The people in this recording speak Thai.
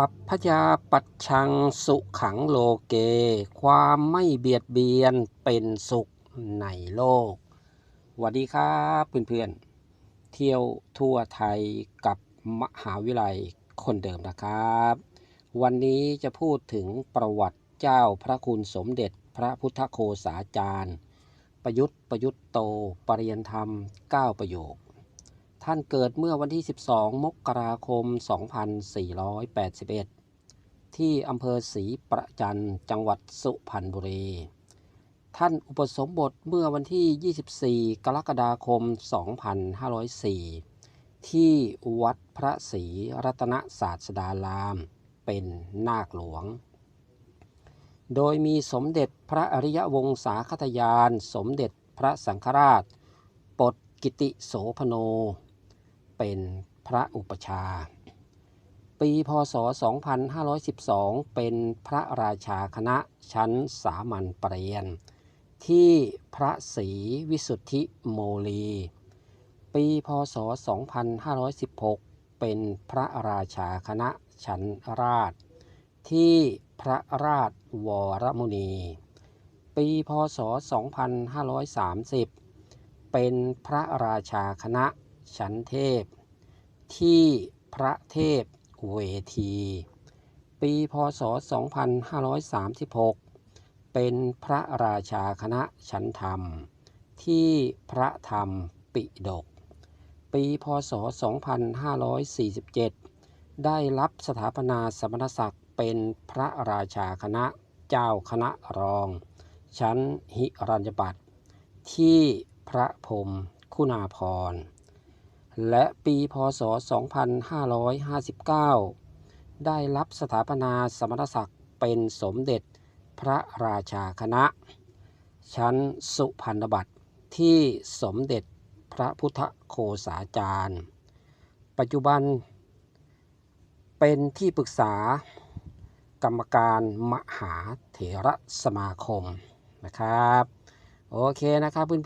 อัพยาปัชชังสุขังโลเก ความไม่เบียดเบียนเป็นสุขในโลกสวัสดีครับเพื่อนๆ เที่ยวทั่วไทยกับมหาวิทยาลัยคนเดิมนะครับ วันนี้จะพูดถึงประวัติเจ้าพระคุณสมเด็จพระพุทธโฆษาจารย์ ประยุทธ์ประยุทธ์โตปริยนธรรม 9 ประโยค ท่านเกิดเมื่อวันที่ 12 มกราคม 2481 ที่อำเภอศรีประจันจังหวัดสุพรรณบุรี ท่านอุปสมบทเมื่อวันที่ 24 กรกฎาคม 2504 ที่วัดพระศรีรัตนศาสดาราม เป็นนาคหลวง โดยมีสมเด็จพระอริยวงศาคตยาน สมเด็จพระสังฆราชปดกิติโสพโน เป็นพระอุปชา ปีพศ 2512 เป็นพระราชาคณะชั้นสามัญปรริญญาที่พระศรีวิสุทธิโมลี ปีพศ 2516 เป็นพระราชาคณะชั้นราช ที่พระราชวรมุนี ปีพศ 2530 เป็นพระราชาคณะ ชั้นเทพ ที่พระเทพเวที ปีพศ 2536 เป็นพระราชาคณะชั้นธรรม ที่พระธรรมปิฎกปีพศ 2547 ได้รับสถาปนาสมณศักดิ์เป็นพระราชาคณะเจ้าคณะรอง ชั้นหิรัญญบัตรที่พระพรมคุณาภร และปีพศ 2559 ได้รับสถาปนาสมณศักดิ์เป็นสมเด็จพระราชาคณะ ชั้นสุพรรณบัตรที่สมเด็จพระพุทธโฆษาจารย์ ปัจจุบัน เป็นที่ปรึกษากรรมการมหาเถระสมาคมนะครับ โอเคนะครับเพื่อน